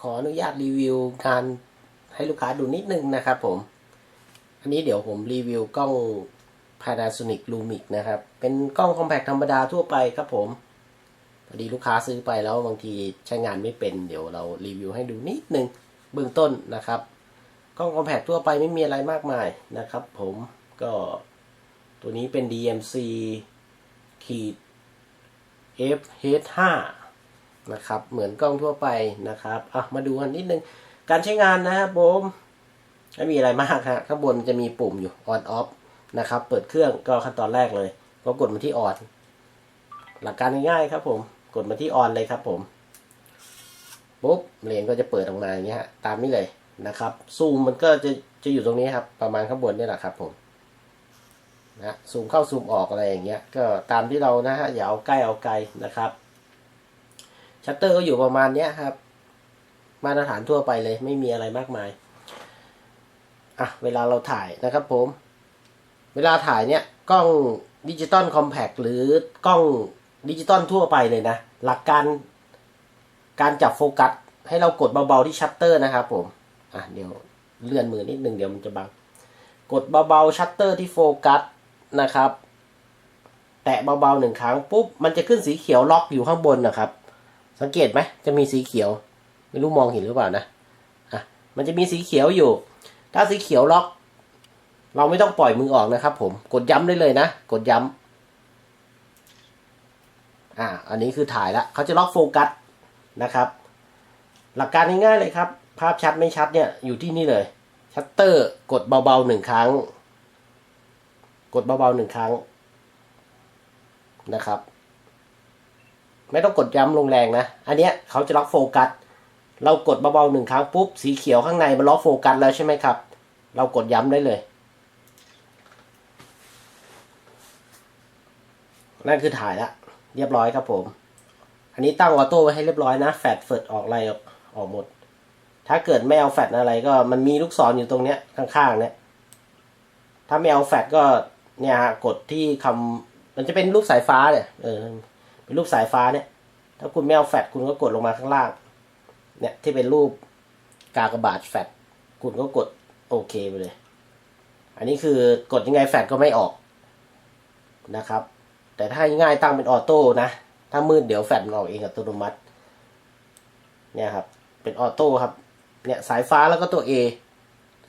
ขออนุญาตรีวิวการให้ลูกค้าดูนิดนึงนะครับผม อันนี้เดี๋ยวผมรีวิวกล้อง Panasonic Lumix นะครับ เป็นกล้องคอมแพคธรรมดาทั่วไปครับผมพอดีลูกค้าซื้อไปแล้วบางทีใช้งานไม่เป็น เดี๋ยวเรารีวิวให้ดูนิดนึงเบื้องต้นนะครับ กล้องคอมแพคทั่วไปไม่มีอะไรมากมายนะครับ ผมก็ตัวนี้เป็น DMC ขีด FH5 นะครับ เหมือนกล้องทั่วไปนะครับอะมาดูกันนิดนึง การใช้งานนะครับผมไม่มีอะไรมากฮะข้างบนจะมีปุ่มอยู่ on off นะครับ เปิดเครื่องก็ขั้นตอนแรกเลย ก็กดมาที่ on หลักการง่ายๆครับผม กดมาที่ on เลยครับผม ปุ๊บเลนก็จะเปิดออกมาอย่างเงี้ยฮะตามนี้เลยนะครับ ซูมมันก็จะจะอยู่ตรงนี้ครับ ประมาณข้างบนนี่แหละครับผมนะซูมเข้าซูมออกอะไรอย่างเงี้ย ก็ตามที่เรานะฮะอย่าเอาใกล้เอาไกลนะครับ ชัตเตอร์ก็อยู่ประมาณเนี้ยครับ มาตรฐานทั่วไปเลยไม่มีอะไรมากมาย อะ เวลาเราถ่ายนะครับผม เวลาถ่ายเนี่ยกล้องดิจิตอลคอมแพคหรือกล้องดิจิตอลทั่วไปเลยนะ หลักการการจับโฟกัส ให้เรากดเบาๆที่ชัตเตอร์นะครับผม อะเดี๋ยวเลื่อนมือนิดนึงเดี๋ยวมันจะบัง กดเบาๆชัตเตอร์ที่โฟกัสนะครับ แตะเบาๆหนึ่งครั้งปุ๊บ มันจะขึ้นสีเขียวล็อกอยู่ข้างบนนะครับ สังเกตไหมจะมีสีเขียว ไม่รู้มองเห็นหรือเปล่านะอะมันจะมีสีเขียวอยู่ ถ้าสีเขียวล็อก เราไม่ต้องปล่อยมือออกนะครับ ผมกดย้ำได้เลยนะ กดย้ำอ่าอันนี้คือถ่ายแล้วเขาจะล็อกโฟกัสนะครับ หลักการง่ายๆเลยครับ ภาพชัดไม่ชัดเนี่ยอยู่ที่นี่เลยชัตเตอร์กดเบาๆหนึ่งครั้ง กดเบาๆหนึ่งครั้งนะครับ ไม่ต้องกดย้ำลงแรงนะ อันเนี้ยเขาจะล็อกโฟกัส เรากดเบาๆหนึ่งครั้งปุ๊บ สีเขียวข้างในมันล็อกโฟกัสแล้วใช่ไหมครับ เรากดย้ำได้เลย นั่นคือถ่ายละ เรียบร้อยครับผม อันนี้ตั้งออโต้ไว้ให้เรียบร้อยนะ แฟดเฟิดออกอะไรออกออกหมด ถ้าเกิดไม่เอาแฟดอะไรก็มันมีลูกศรอยู่ตรงเนี้ยข้างๆเนี่ยถ้าไม่เอาแฟดก็เนี่ยกดที่คำมันจะเป็นรูปสายฟ้าเนี่ย เออ เป็นรูปสายฟ้าเนี่ย ถ้าคุณไม่เอาแฟดคุณก็กดลงมาข้างล่าง เนี่ยที่เป็นรูปกากบาทแฟดคุณก็กดโอเคไปเลย อันนี้คือกดยังไงแฟดก็ไม่ออกนะครับ แต่ถ้าง่ายตั้งเป็นออโต้นะ ถ้ามืดเดี๋ยวแฟดมันออกเองอัตโนมัติ เนี่ยครับ เป็นออโต้ครับ เนี่ยสายฟ้าแล้วก็ตัว A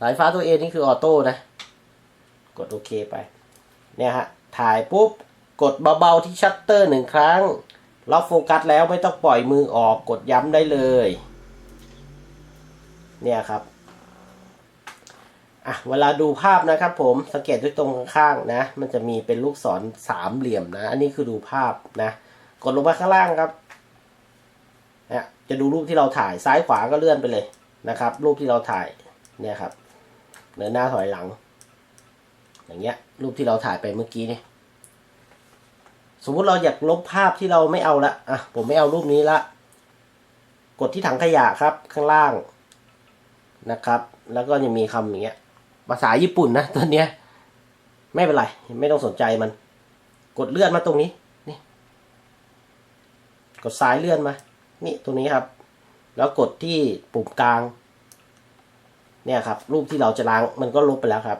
สายฟ้าตัว A นี่คือออโต้นะ กดโอเคไป เนี่ยฮะ ถ่ายปุ๊บ กดเบาๆที่ชัตเตอร์หนึ่งครั้ง ล็อกโฟกัสแล้วไม่ต้องปล่อยมือออกกดย้ำได้เลย เนี่ยครับอะเวลาดูภาพนะครับผมสังเกตด้วยตรงข้างๆนะ มันจะมีเป็นลูกศรสามเหลี่ยมนะ อันนี้คือดูภาพนะ กดลงมาข้างล่างครับเนี่ยจะดูรูปที่เราถ่ายซ้ายขวาก็เลื่อนไปเลยนะครับ รูปที่เราถ่ายเนี่ยครับเดินหน้าถอยหลัง อย่างเงี้ยรูปที่เราถ่ายไปเมื่อกี้เนี่ย สมมุติเราอยากลบภาพที่เราไม่เอาละอะผมไม่เอารูปนี้ละ กดที่ถังขยะครับ ข้างล่างนะครับ แล้วก็จะมีคำอย่างเงี้ย ภาษาญี่ปุ่นนะตัวเนี้ย ไม่เป็นไร ไม่ต้องสนใจมัน กดเลื่อนมาตรงนี้นี่กดซ้ายเลื่อนมา นี่ตรงนี้ครับ แล้วกดที่ปุ่มกลาง เนี่ยครับ รูปที่เราจะล้างมันก็ลบไปแล้วครับ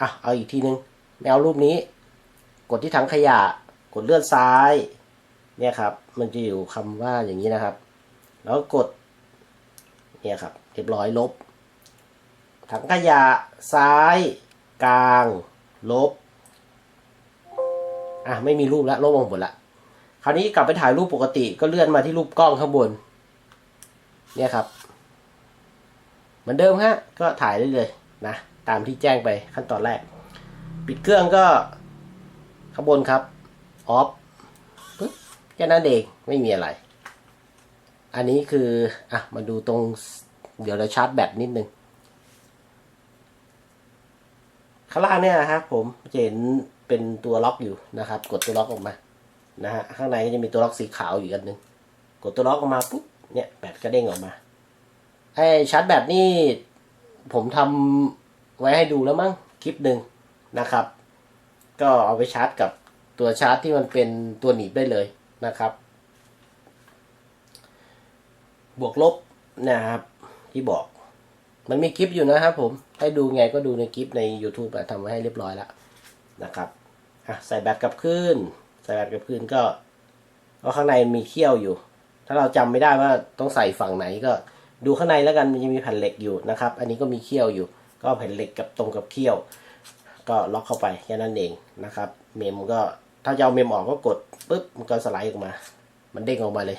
อะเอาอีกทีนึงไม่เอารูปนี้ กดที่ถังขยะ ดเลื่อนซ้าย เนี่ยครับ มันจะอยู่คำว่าอย่างนี้นะครับ แล้วกด เนี่ยครับ เรียบร้อยลบ ถังขยะซ้าย กลาง ลบ อะ ไม่มีรูปแล้วลบออกหมดละ คราวนี้กลับไปถ่ายรูปปกติ ก็เลื่อนมาที่รูปกล้องข้างบน เนี่ยครับ เหมือนเดิมฮะ ก็ถ่ายได้เลยนะ ตามที่แจ้งไปขั้นตอนแรก ปิดเครื่องก็ข้างบนครับ ออฟปึ๊บแค่นั้นเองไม่มีอะไร อันนี้คืออะมาดูตรง เดี๋ยวเราชาร์จแบตนิดนึงข้างล่างเนี่ยนะครับผมจะเห็นเป็นตัวล็อกอยู่นะครับ กดตัวล็อกออกมานะฮะข้างในก็จะมีตัวล็อกสีขาวอยู่อันนึง กดตัวล็อกออกมาปุ๊บเนี่ยแบตก็เด้งออกมาไอ้ชาร์จแบตนี่ผมทำไว้ให้ดูแล้วมั้งคลิปหนึ่งนะครับ ก็เอาไปชาร์จกับ ตัวชาร์จที่มันเป็นตัวหนีบได้เลยนะครับ บวกลบนะครับ ที่บอก มันมีคลิปอยู่นะครับผม ให้ดูไงก็ดูในคลิปใน YouTube อะทำไว้ให้เรียบร้อยแล้วนะครับใส่แบตกลับคืนใส่แบตกลับคืนก็ก็ข้างในมีเขี้ยวอยู่ ถ้าเราจำไม่ได้ว่าต้องใส่ฝั่งไหนก็ดูข้างในแล้วกันมันจะมีแผ่นเหล็กอยู่นะครับ อันนี้ก็มีเขี้ยวอยู่ ก็แผ่นเหล็กกับตรงกับเขี้ยว ก็ล็อกเข้าไปแค่นั้นเองนะครับ เมมก็ ถ้าจะเอาเมมออกก็กดปุ๊บมันก็สไลด์ออกมา มันเด้งออกมาเลย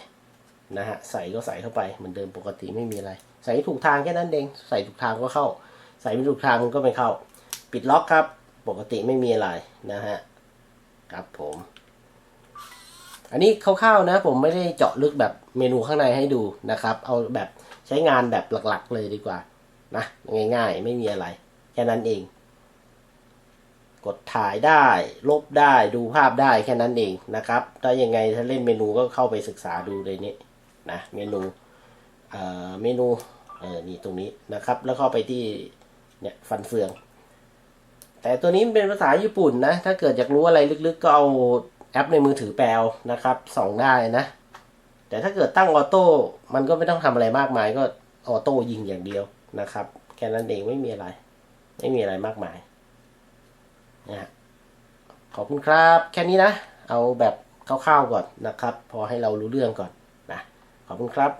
นะฮะใส่ก็ใส่เข้าไปเหมือนเดิมปกติไม่มีอะไร ใส่ถูกทางแค่นั้นเองใส่ถูกทางก็เข้า ใส่ไม่ถูกทางมันก็ไม่เข้า ปิดล็อกครับ ปกติไม่มีอะไรนะฮะครับผม อันนี้คร่าวๆนะ ผมไม่ได้เจาะลึกแบบเมนูข้างในให้ดูนะครับ เอาแบบใช้งานแบบหลักๆเลยดีกว่านะง่ายๆ ไม่มีอะไรแค่นั้นเอง กดถ่ายได้ ลบได้ดูภาพได้แค่นั้นเองนะครับ ถ้ายังไงถ้าเล่นเมนูก็เข้าไปศึกษาดูเลยนี่นะเมนูเอ่อเมนูเออนี่ตรงนี้นะครับ แล้วเข้าไปที่เนี่ยฟันเฟือง แต่ตัวนี้เป็นภาษาญี่ปุ่นนะ ถ้าเกิดอยากรู้อะไรลึกๆ ก็เอาแอปในมือถือแปลนะครับส่องได้นะ แต่ถ้าเกิดตั้งออโต้มันก็ไม่ต้องทำอะไรมากมายก็ออโต้ยิงอย่างเดียวนะครับ แค่นั้นเองไม่มีอะไร ไม่มีอะไรมากมาย นะขอบคุณครับ แค่นี้นะ เอาแบบคร่าวๆก่อนนะครับ พอให้เรารู้เรื่องก่อนนะขอบคุณครับ